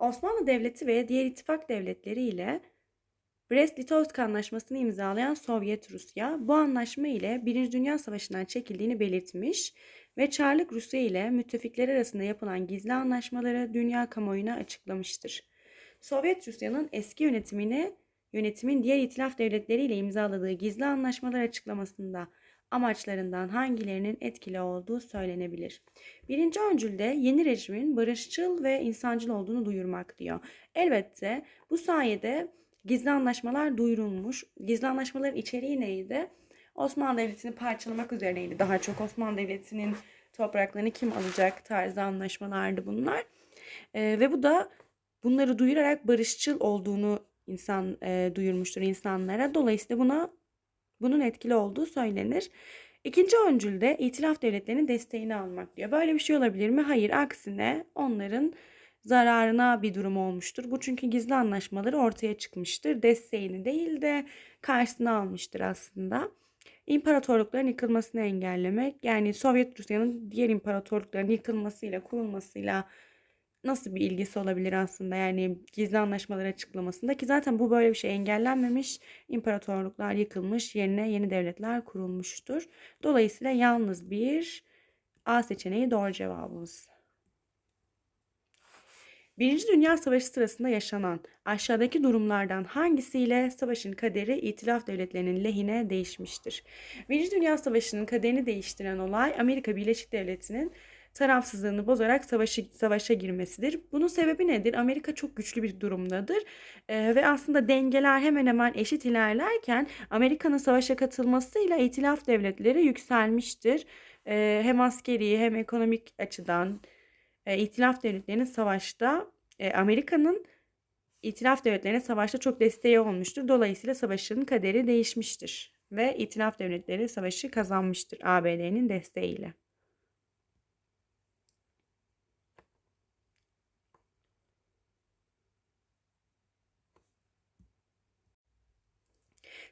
Osmanlı Devleti ve diğer ittifak devletleri ile Brest-Litovsk Anlaşması'nı imzalayan Sovyet Rusya bu anlaşma ile Birinci Dünya Savaşı'ndan çekildiğini belirtmiş ve Çarlık Rusya ile müttefikler arasında yapılan gizli anlaşmaları dünya kamuoyuna açıklamıştır. Sovyet Rusya'nın eski yönetimini yönetimin diğer itilaf devletleriyle imzaladığı gizli anlaşmalar açıklamasında amaçlarından hangilerinin etkili olduğu söylenebilir. Birinci öncülde yeni rejimin barışçıl ve insancıl olduğunu duyurmak diyor. Elbette bu sayede gizli anlaşmalar duyurulmuş. Gizli anlaşmaların içeriği neydi? Osmanlı Devleti'ni parçalamak üzerineydi. Daha çok Osmanlı Devleti'nin topraklarını kim alacak tarzı anlaşmalardı bunlar. Ee, ve bu da bunları duyurarak barışçıl olduğunu insan e, duyurmuştur insanlara. Dolayısıyla buna bunun etkili olduğu söylenir. İkinci öncülde itilaf devletlerinin desteğini almak diyor. Böyle bir şey olabilir mi? Hayır. Aksine onların zararına bir durum olmuştur. Bu çünkü gizli anlaşmaları ortaya çıkmıştır. Desteğini değil de karşısına almıştır aslında. İmparatorlukların yıkılmasını engellemek yani Sovyet Rusya'nın diğer imparatorlukların yıkılmasıyla kurulmasıyla nasıl bir ilgisi olabilir aslında yani gizli anlaşmalar açıklamasında ki zaten bu böyle bir şey engellenmemiş imparatorluklar yıkılmış yerine yeni devletler kurulmuştur. Dolayısıyla yalnız bir A seçeneği doğru cevabımız. Birinci Dünya Savaşı sırasında yaşanan aşağıdaki durumlardan hangisiyle savaşın kaderi itilaf devletlerinin lehine değişmiştir? Birinci Dünya Savaşı'nın kaderini değiştiren olay Amerika Birleşik Devletleri'nin tarafsızlığını bozarak savaşı, savaşa girmesidir. Bunun sebebi nedir? Amerika çok güçlü bir durumdadır ee, ve aslında dengeler hemen hemen eşit ilerlerken Amerika'nın savaşa katılmasıyla itilaf devletleri yükselmiştir. Ee, hem askeri hem ekonomik açıdan e, itilaf devletlerinin savaşta e, Amerika'nın itilaf devletlerine savaşta çok desteği olmuştur. Dolayısıyla savaşın kaderi değişmiştir ve itilaf devletleri savaşı kazanmıştır ABD'nin desteğiyle.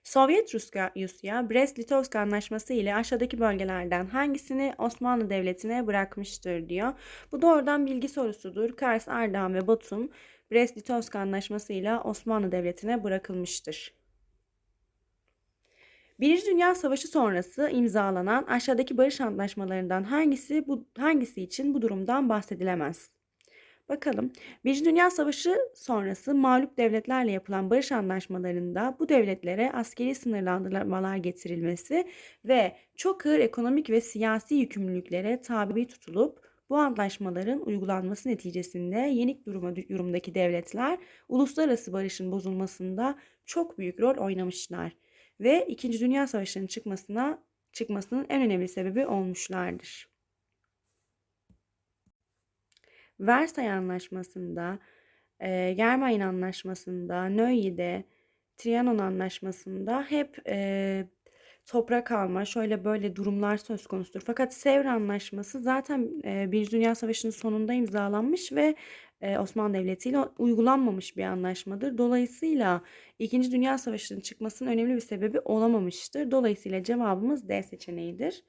Sovyet Rusya, Rusya Brest-Litovsk Anlaşması ile aşağıdaki bölgelerden hangisini Osmanlı Devleti'ne bırakmıştır diyor. Bu doğrudan bilgi sorusudur. Kars, Ardahan ve Batum Brest-Litovsk Anlaşması ile Osmanlı Devleti'ne bırakılmıştır. Birinci Dünya Savaşı sonrası imzalanan aşağıdaki barış antlaşmalarından hangisi bu hangisi için bu durumdan bahsedilemez? Bakalım. Birinci Dünya Savaşı sonrası mağlup devletlerle yapılan barış anlaşmalarında bu devletlere askeri sınırlandırmalar getirilmesi ve çok ağır ekonomik ve siyasi yükümlülüklere tabi tutulup bu anlaşmaların uygulanması neticesinde yenik duruma, durumdaki devletler uluslararası barışın bozulmasında çok büyük rol oynamışlar ve İkinci Dünya Savaşı'nın çıkmasına çıkmasının en önemli sebebi olmuşlardır. Versay Anlaşması'nda, e, Germain Anlaşması'nda, Nöyi'de, Trianon Anlaşması'nda hep e, toprak alma, şöyle böyle durumlar söz konusudur. Fakat Sevr Anlaşması zaten e, Birinci Dünya Savaşı'nın sonunda imzalanmış ve e, Osmanlı Devleti ile uygulanmamış bir anlaşmadır. Dolayısıyla İkinci Dünya Savaşı'nın çıkmasının önemli bir sebebi olamamıştır. Dolayısıyla cevabımız D seçeneğidir.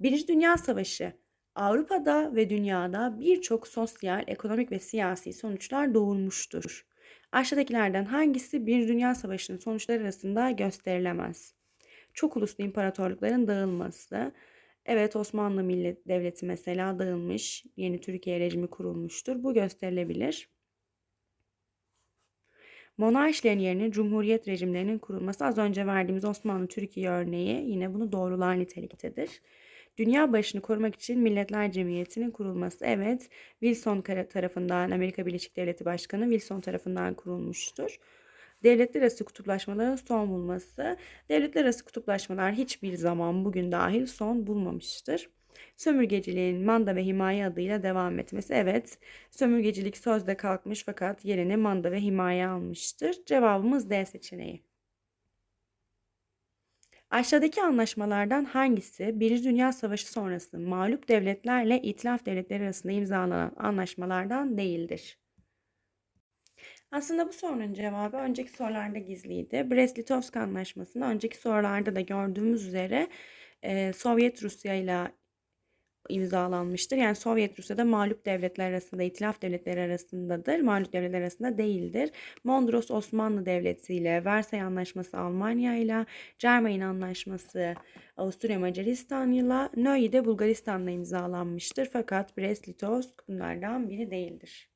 Birinci Dünya Savaşı Avrupa'da ve dünyada birçok sosyal, ekonomik ve siyasi sonuçlar doğurmuştur. Aşağıdakilerden hangisi bir dünya savaşının sonuçları arasında gösterilemez? Çok uluslu imparatorlukların dağılması. Evet Osmanlı Millet Devleti mesela dağılmış, yeni Türkiye rejimi kurulmuştur. Bu gösterilebilir. Monarşilerin yerine cumhuriyet rejimlerinin kurulması az önce verdiğimiz Osmanlı Türkiye örneği yine bunu doğrular niteliktedir. Dünya barışını korumak için Milletler Cemiyeti'nin kurulması. Evet, Wilson tarafından Amerika Birleşik Devleti Başkanı Wilson tarafından kurulmuştur. Devletler arası kutuplaşmaların son bulması. Devletler arası kutuplaşmalar hiçbir zaman bugün dahil son bulmamıştır. Sömürgeciliğin manda ve himaye adıyla devam etmesi. Evet, sömürgecilik sözde kalkmış fakat yerini manda ve himaye almıştır. Cevabımız D seçeneği. Aşağıdaki anlaşmalardan hangisi Birinci Dünya Savaşı sonrası mağlup devletlerle itilaf devletleri arasında imzalanan anlaşmalardan değildir? Aslında bu sorunun cevabı önceki sorularda gizliydi. Brest-Litovsk Anlaşması'nda önceki sorularda da gördüğümüz üzere Sovyet Rusya ile imzalanmıştır. Yani Sovyet Rusya'da mağlup devletler arasında, itilaf devletleri arasındadır. Mağlup devletler arasında değildir. Mondros Osmanlı Devleti ile, Versay Anlaşması Almanya ile, Cermain Anlaşması Avusturya Macaristan ile, Nöyi de Bulgaristan'la imzalanmıştır. Fakat Brest-Litovsk bunlardan biri değildir.